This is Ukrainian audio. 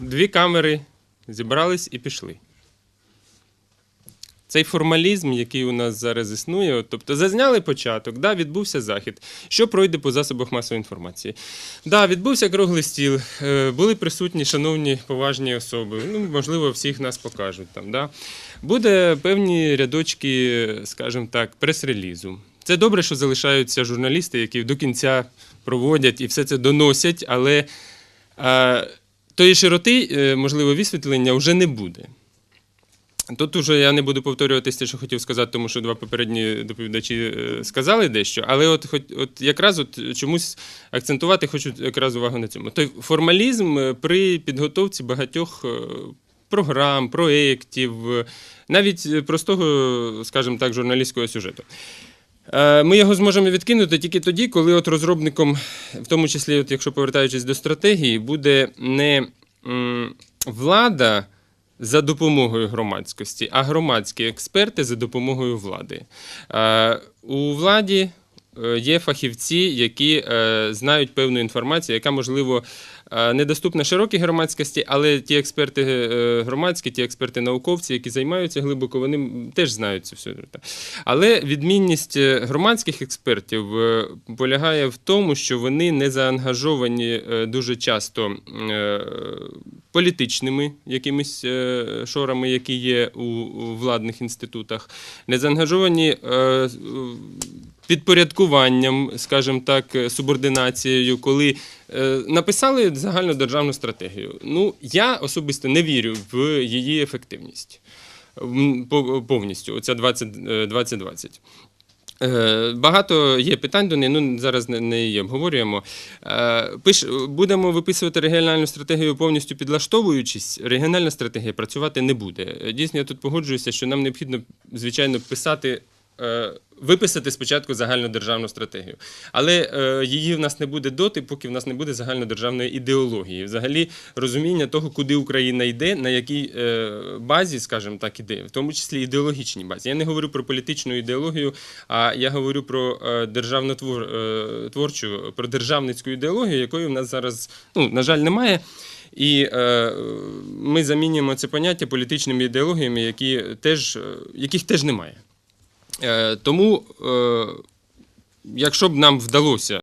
дві камери зібрались і пішли. Цей формалізм, який у нас зараз існує, тобто зазняли початок, да, відбувся захід. Що пройде по засобах масової інформації? Да, відбувся круглий стіл, е, були присутні шановні поважні особи. Ну, можливо, всіх нас покажуть там. Да. Буде певні рядочки, скажімо так, прес-релізу. Це добре, що залишаються журналісти, які до кінця проводять і все це доносять, але тої широти, е, можливо, висвітлення вже не буде. Тут уже я не буду повторюватися те, що хотів сказати, тому що два попередні доповідачі е, сказали дещо, але от, от якраз от чомусь акцентувати хочу якраз увагу на цьому. Той формалізм е, при підготовці багатьох програм, проєктів, навіть простого, скажімо так, журналістського сюжету. Е, Ми його зможемо відкинути тільки тоді, коли от розробником, в тому числі, от якщо повертаючись до стратегії, буде не влада за допомогою громадськості, а громадські експерти за допомогою влади. Е, У владі є фахівці, які е, знають певну інформацію, яка, можливо, е, недоступна широкій громадськості, але ті експерти е, громадські, ті експерти науковці, які займаються глибоко, вони теж знають це все. Але відмінність е, громадських експертів е, полягає в тому, що вони не заангажовані е, дуже часто е, політичними якимись е, шорами, які є у владних інститутах, не заангажовані е, е, підпорядкуванням, скажімо так, е, субординацією, коли е, написали загальнодержавну стратегію. Ну, я особисто не вірю в її ефективність повністю. Оця 20, е, 2020. Е, Багато є питань до неї, ну зараз не, її обговорюємо. Пиш, будемо виписувати регіональну стратегію повністю підлаштовуючись. Регіональна стратегія працювати не буде. Дійсно, я тут погоджуюся, що нам необхідно, звичайно, писати. Е, Виписати спочатку загальнодержавну стратегію, але е, її в нас не буде доти, поки в нас не буде загальнодержавної ідеології. Взагалі розуміння того, куди Україна йде, на якій е, базі, скажімо так, іде, в тому числі ідеологічній базі. Я не говорю про політичну ідеологію, а я говорю про е, творчу, про державницьку ідеологію, якої в нас зараз, ну, на жаль, немає. І е, ми замінюємо це поняття політичними ідеологіями, які теж, яких теж немає. Е, тому, е, якщо б нам вдалося